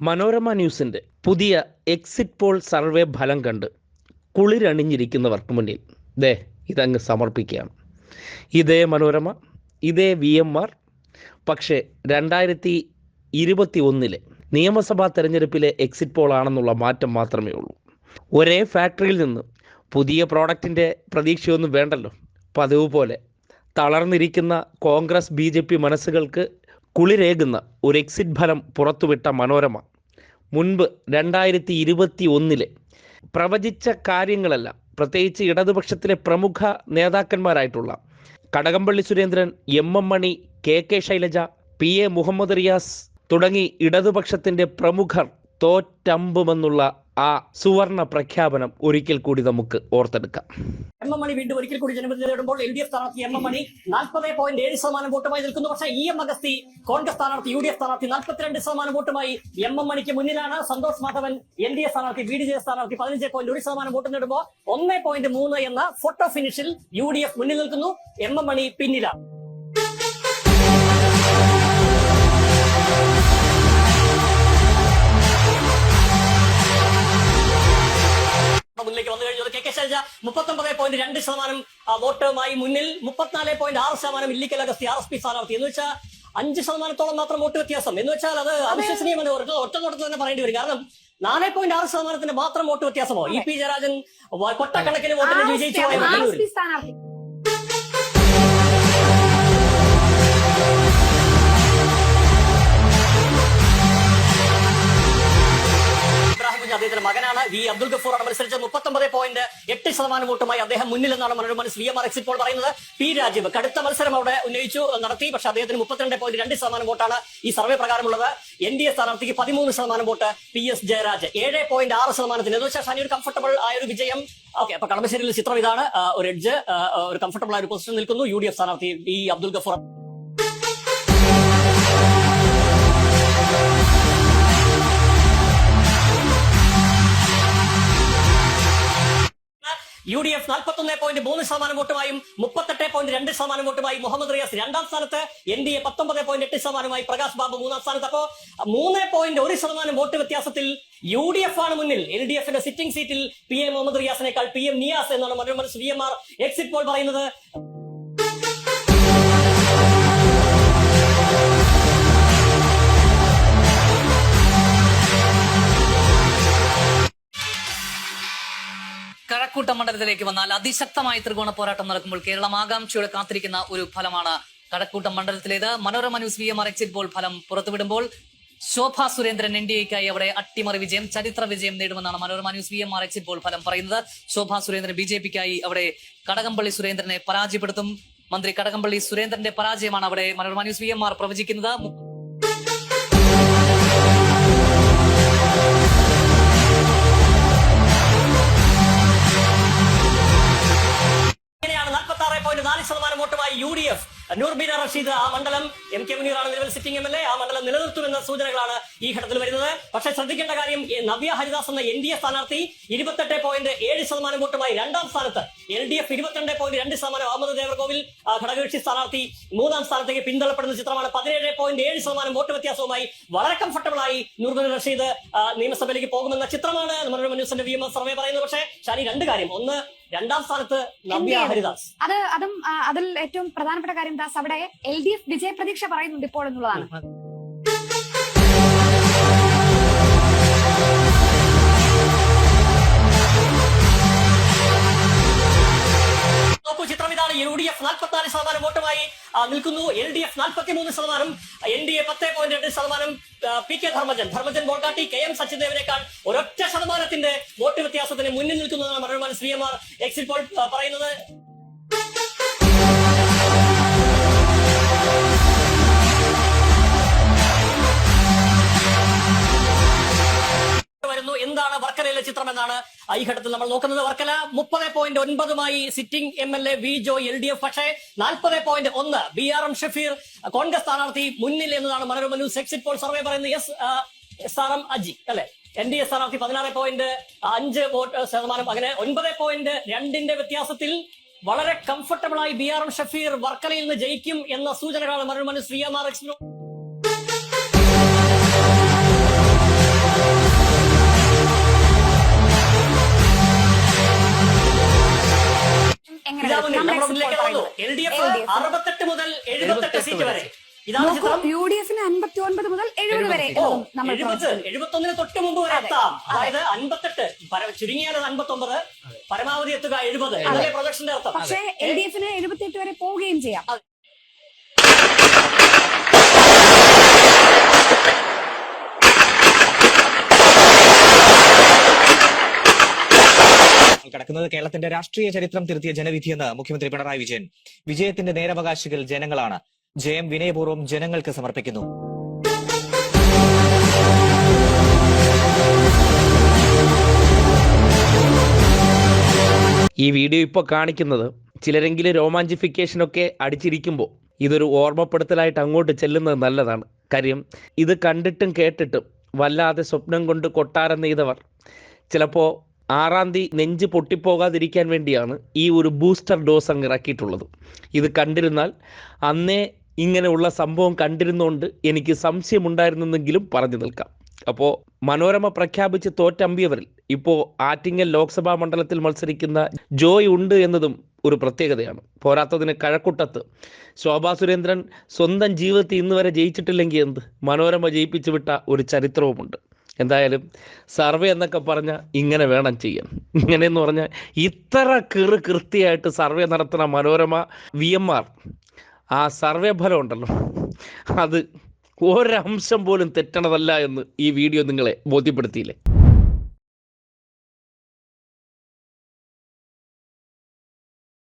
മനോരമ ന്യൂസിന്റെ പുതിയ exit poll survey ഫലം കണ്ട് കുളിരണിഞ്ഞിരിക്കുന്നവർക്ക് മുന്നിൽ. ദേ ഇതങ്ങ് സമർപ്പിക്കുകയാണ്. ഇതേ മനോരമ ഇതേ വി എം ആർ പക്ഷേ രണ്ടായിരത്തി ഇരുപത്തി ഒന്നിലെ നിയമസഭാ തെരഞ്ഞെടുപ്പിലെ എക്സിറ്റ് പോൾ ആണെന്നുള്ള മാറ്റം മാത്രമേ ഉള്ളൂ. ഒരേ ഫാക്ടറിയിൽ നിന്ന് പുതിയ പ്രോഡക്റ്റിന്റെ പ്രതീക്ഷയൊന്നും വേണ്ടല്ലോ. പതിവ് പോലെ തളർന്നിരിക്കുന്ന കോൺഗ്രസ് ബി ജെ പി മനസ്സുകൾക്ക് കുളിരേകുന്ന ഒരു എക്സിറ്റ് ഫലം പുറത്തുവിട്ട മനോരമ മുൻപ് രണ്ടായിരത്തി ഇരുപത്തി ഒന്നിലെ പ്രവചിച്ച കാര്യങ്ങളെല്ലാം പ്രത്യേകിച്ച് ഇടതുപക്ഷത്തിലെ പ്രമുഖ നേതാക്കന്മാരായിട്ടുള്ള Kadakampally Surendran M M Mani K K Shailaja P A Muhammad Riyas തുടങ്ങി ഇടതുപക്ഷത്തിന്റെ പ്രമുഖർ തോറ്റമ്പുമെന്നുള്ള ആ സുവർണ പ്രഖ്യാപനം ഒരിക്കൽ കൂടി നമുക്ക് ഓർത്തെടുക്കാം. എം എം മണി വീണ്ടും ഒരിക്കൽ കൂടി ജനവിധി നേടുമ്പോൾ എൽ ഡി എഫ് സ്ഥാനാർത്ഥി എം എം മണി നാൽപ്പത് പോയിന്റ് ഏഴ് ശതമാനം വോട്ടുമായി നിൽക്കുന്നു. പക്ഷേ ഇ എം അഗസ്തി കോൺഗ്രസ് സ്ഥാനാർത്ഥി യു ഡി എഫ് സ്ഥാനാർത്ഥി നാൽപ്പത്തിരണ്ട് ശതമാനം വോട്ടുമായി എം എം മണിക്ക് മുന്നിലാണ്. Santhosh Madhavan N D A സ്ഥാനാർത്ഥി ബി ഡി ജെ സ്ഥാനാർത്ഥി പതിനഞ്ച് പോയിന്റ് ഒരു ശതമാനം വോട്ട് നേടുമ്പോൾ ഒന്ന് പോയിന്റ് മൂന്ന് എന്ന ഫോട്ടോ ഫിനിഷിൽ യു ഡി എഫ് മുന്നിൽ നിൽക്കുന്നു. എം എം മണി പിന്നിലാണ്. ശൈലജ മുപ്പത്തൊമ്പത് പോയിന്റ് രണ്ട് ശതമാനം വോട്ടുമായി മുന്നിൽ മുപ്പത്തിനാല് പോയിന്റ് ആറ് ശതമാനം Illikkal Agasthi R S P സ്ഥാനാർത്ഥി എന്ന് വെച്ചാൽ അഞ്ച് ശതമാനത്തോളം മാത്രം വോട്ട് വ്യത്യാസം എന്ന് വെച്ചാൽ അത് അവിശ്വസനീയമെന്ന് ഒറ്റ നോട്ടത്തിൽ തന്നെ പറയേണ്ടി വരും കാരണം നാല് പോയിന്റ് ആറ് ശതമാനത്തിന് മാത്രം വോട്ട് വ്യത്യാസമോ ഇ പി ജയരാജൻ കൊട്ടക്കണക്കിന് വോട്ടിന് വിജയിച്ചു വി അബ്ദുൽ ഗഫൂറാണ് മത്സരിച്ചത്. മുപ്പത്തൊമ്പത് പോയിന്റ് എട്ട് ശതമാനം വോട്ടുമായി അദ്ദേഹം മുന്നിലെന്നാണ് Manorama V M R exit poll പറയുന്നത്. പി രാജീവ് കടുത്ത മത്സരം അവിടെ ഉന്നയിച്ചു നടത്തി. പക്ഷേ അദ്ദേഹത്തിന് മുപ്പത്തിരണ്ട് പോയിന്റ് രണ്ട് ശതമാനം വോട്ടാണ് ഈ സർവേ പ്രകാരമുള്ളത്. എൻ ഡി എ സ്ഥാനാർത്ഥിക്ക് പതിമൂന്ന് ശതമാനം വോട്ട് പി എസ് ജയരാജ് ഏഴ് പോയിന്റ് ആറ് ശതമാനത്തിന്. എന്ന് വെച്ചാൽ ഷാനി ഒരു കംഫർട്ടബിൾ ആയ ഒരു വിജയം. ഓക്കെ അപ്പൊ കളമശ്ശേരിയിൽ ചിത്രം ഇതാണ്. ഒരു എഡ്ജ് ഒരു കംഫർട്ടബിൾ ആയ ഒരു പൊസിഷൻ നിൽക്കുന്നു. യു ഡി എഫ് സ്ഥാനാർത്ഥി V Abdul Gafoor U D F നാൽപ്പത്തൊന്ന് പോയിന്റ് മൂന്ന് ശതമാനം വോട്ടുമായും മുപ്പത്തെട്ട് പോയിന്റ് രണ്ട് ശതമാനം വോട്ടുമായി മുഹമ്മദ് റിയാസ് രണ്ടാം സ്ഥാനത്ത് എൻ ഡി എ പത്തൊമ്പത് പോയിന്റ് എട്ട് ശതമാനമായി പ്രകാശ് ബാബു മൂന്നാം സ്ഥാനത്ത്. അപ്പോ മൂന്ന് പോയിന്റ് ഒരു ശതമാനം വോട്ട് വ്യത്യാസത്തിൽ യു ഡി എഫ് ആണ് മുന്നിൽ. എൽ ഡി എഫിന്റെ സിറ്റിംഗ് സീറ്റിൽ പി എം മുഹമ്മദ് റിയാസിനേക്കാൾ പി എം നിയാസ് എന്നാണ് Manorama V M R. Exit poll പറയുന്നത്. കഴക്കൂട്ടം മണ്ഡലത്തിലേക്ക് വന്നാൽ അതിശക്തമായ ത്രികോണ പോരാട്ടം നടക്കുമ്പോൾ കേരളം ആകാംക്ഷയോടെ കാത്തിരിക്കുന്ന ഒരു ഫലമാണ് Kazhakkoottam മണ്ഡലത്തിലേത്. Manorama news V M exit poll ഫലം പുറത്തുവിടുമ്പോൾ ശോഭ സുരേന്ദ്രൻ എൻ ഡി എക്കായി അവിടെ അട്ടിമറി വിജയം ചരിത്ര വിജയം നേടുമെന്നാണ് Manorama news V M R exit poll ഫലം പറയുന്നത്. ശോഭ സുരേന്ദ്രൻ ബി ജെ പിക്കായി അവിടെ കടകംപള്ളി സുരേന്ദ്രനെ പരാജയപ്പെടുത്തും. മന്ത്രി കടകംപള്ളി സുരേന്ദ്രന്റെ പരാജയമാണ് അവിടെ Manorama news V M R പ്രവചിക്കുന്നത്. ഡി ബീന റഷീദ് ആ മണ്ഡലം എം കെ മുനീറാണ് നിലവിൽ സിറ്റിംഗ് എം എൽ എ ആ മണ്ഡലം നിലനിർത്തുമെന്ന സൂചനകളാണ് ഈ ഘട്ടത്തിൽ വരുന്നത്. പക്ഷേ ശ്രദ്ധിക്കേണ്ട കാര്യം നവ്യ ഹരിദാസ് എന്ന എൻ ഡി എ സ്ഥാനാർത്ഥി ഇരുപത്തെട്ട് പോയിന്റ് ഏഴ് ശതമാനം വോട്ടുമായി രണ്ടാം സ്ഥാനത്ത് എൽ ഡി എഫ് ഇരുപത്തിരണ്ട് പോയിന്റ് രണ്ട് ശതമാനം അഹമ്മദ് ദേവർകോവിൽ ഘടകകക്ഷി സ്ഥാനാർത്ഥി മൂന്നാം സ്ഥാനത്തേക്ക് പിന്തള്ളപ്പെടുന്ന ചിത്രമാണ് പതിനേഴ് പോയിന്റ് ഏഴ് ശതമാനം വോട്ട് വ്യത്യാസവുമായി വളരെ കംഫർട്ടബിൾ ആയി നൂർബീൻ റഷീദ് നിയമസഭയിലേക്ക് പോകുമെന്ന ചിത്രമാണ് നമ്മുടെ ന്യൂസിന്റെ വി എം സർവേ പറയുന്നത്. പക്ഷേ ശരി രണ്ട് കാര്യം. ഒന്ന് രണ്ടാം സ്ഥാനത്ത് നവ്യ ഹരിദാസ്. അത് അതും അതിൽ ഏറ്റവും പ്രധാനപ്പെട്ട കാര്യം ദാസ് അവിടെ എൽ ഡി എഫ് വിജയ പ്രതീക്ഷ പറയുന്നുണ്ട് ഇപ്പോൾ എന്നുള്ളതാണ്. ചിത്രം ഇതാണ്. യു ഡി എഫ് നാൽപ്പത്തിനാല് ശതമാനം വോട്ടുമായി നിൽക്കുന്നു. എൽ ഡി എഫ് നാൽപ്പത്തി മൂന്ന് ശതമാനം എൻ ഡി എ പത്ത് പോയിന്റ് രണ്ട് ശതമാനം പി കെ ധർമ്മജൻ. ധർമ്മജൻ വോട്ടാട്ടി കെ എം സച്ചിദേവിനേക്കാൾ ഒരൊറ്റ ശതമാനത്തിന്റെ വോട്ട് വ്യത്യാസത്തിന് മുന്നിൽ നിൽക്കുന്നതാണ് ആർ എക്സിറ്റ് പോൾ പറയുന്നത്. വരുന്നു. എന്താണ് വർക്കലയിലെ ചിത്രം എന്നാണ് ഈ ഘട്ടത്തിൽ നമ്മൾ നോക്കുന്നത്. വർക്കല മുപ്പത് point ഒൻപതുമായി sitting M L A V Joy L D F പക്ഷേ നാൽപ്പത് പോയിന്റ് ഒന്ന് B R M Shafeer Congress സ്ഥാനാർത്ഥി മുന്നിൽ എന്നതാണ് Manorama news. Exit poll survey പറയുന്നത് എസ് എം അജി അല്ലെ? എൻ ഡി എ സ്ഥാനാർത്ഥി പതിനാറ് പോയിന്റ് അഞ്ച് വോട്ട് ശതമാനം. അങ്ങനെ ഒൻപത് പോയിന്റ് രണ്ടിന്റെ വ്യത്യാസത്തിൽ വളരെ കംഫർട്ടബിൾ ആയി ബി ആർ എം ഷഫീർ വർക്കലയിൽ നിന്ന് ജയിക്കും എന്ന സൂചനകളാണ് മരുമനു ശ്രീ എം ആർ എക്സിനോ എൽ ഡി എഫ് അറുപത്തെട്ട് മുതൽ എഴുപത്തെട്ട് സീറ്റ് വരെ. യു ഡി എഫിന് അൻപത്തി ഒൻപത് മുതൽ എഴുപത് വരെ ഓ ഉം, നമ്മൾ എഴുപത് എഴുപത്തൊന്നിന് തൊട്ട് മുമ്പ് വരെ എത്താം. അതായത് അൻപത്തെട്ട് ചുരുങ്ങിയത് ചുരുങ്ങിയാൽ അൻപത്തി ഒമ്പത് പരമാവധി എത്തുക എഴുപത് എന്നല്ലേ പ്രൊജക്ഷന്റെ അർത്ഥം. പക്ഷേ എൽ ഡി എഫിന് എഴുപത്തി എട്ട് വരെ പോവുകയും ചെയ്യാം. കിടക്കുന്നത് കേരളത്തിന്റെ രാഷ്ട്രീയ ചരിത്രം തിരുത്തിയ ജനവിധിയെന്ന് മുഖ്യമന്ത്രി പിണറായി വിജയൻ. വിജയത്തിന്റെ നേരവകാശികൾ ജനങ്ങളാണ്. ജയം വിനയപൂർവം ജനങ്ങൾക്ക് സമർപ്പിക്കുന്നു. ഈ വീഡിയോ ഇപ്പോൾ കാണിക്കുന്നത് ചിലരെങ്കിലും രോമാഞ്ചിഫിക്കേഷനൊക്കെ അടിച്ചിരിക്കുമ്പോൾ ഇതൊരു ഓർമ്മപ്പെടുത്തലായിട്ട് അങ്ങോട്ട് ചെല്ലുന്നത് നല്ലതാണ്. കാര്യം ഇത് കണ്ടിട്ടും കേട്ടിട്ടും വല്ലാതെ സ്വപ്നം കൊണ്ട് കൊട്ടാരം നെയ്തവർ. ചിലപ്പോൾ ആറാം തീയതി നെഞ്ച് പൊട്ടിപ്പോകാതിരിക്കാൻ വേണ്ടിയാണ് ഈ ഒരു ബൂസ്റ്റർ ഡോസ് അങ്ങ് ഇറക്കിയിട്ടുള്ളത്. ഇത് കണ്ടിരുന്നാൽ അന്നേ ഇങ്ങനെയുള്ള സംഭവം കണ്ടിരുന്നുകൊണ്ട് എനിക്ക് സംശയമുണ്ടായിരുന്നെങ്കിലും പറഞ്ഞു നിൽക്കാം. അപ്പോൾ മനോരമ പ്രഖ്യാപിച്ച് തോറ്റമ്പിയവരിൽ ഇപ്പോൾ ആറ്റിങ്ങൽ ലോക്സഭാ മണ്ഡലത്തിൽ മത്സരിക്കുന്ന ജോയ് ഉണ്ട് എന്നതും ഒരു പ്രത്യേകതയാണ്. പോരാത്തതിന് കഴക്കൂട്ടത്ത് ശോഭാ സുരേന്ദ്രൻ സ്വന്തം ജീവിതത്തിൽ ഇന്ന് വരെ ജയിച്ചിട്ടില്ലെങ്കിൽ എന്ത്? മനോരമ ജയിപ്പിച്ചു വിട്ട ഒരു ചരിത്രവുമുണ്ട്. എന്തായാലും സർവേ എന്നൊക്കെ പറഞ്ഞാൽ ഇങ്ങനെ വേണം ചെയ്യാൻ. ഇങ്ങനെയെന്ന് പറഞ്ഞാൽ ഇത്ര കീറ് കൃത്യമായിട്ട് സർവേ നടത്തുന്ന മനോരമ വി എം ആർ. ആ സർവേ ഫലം ഉണ്ടല്ലോ. അത് ഒരംശം പോലും തെറ്റണതല്ല എന്ന് ഈ വീഡിയോ നിങ്ങളെ ബോധ്യപ്പെടുത്തിയില്ലേ?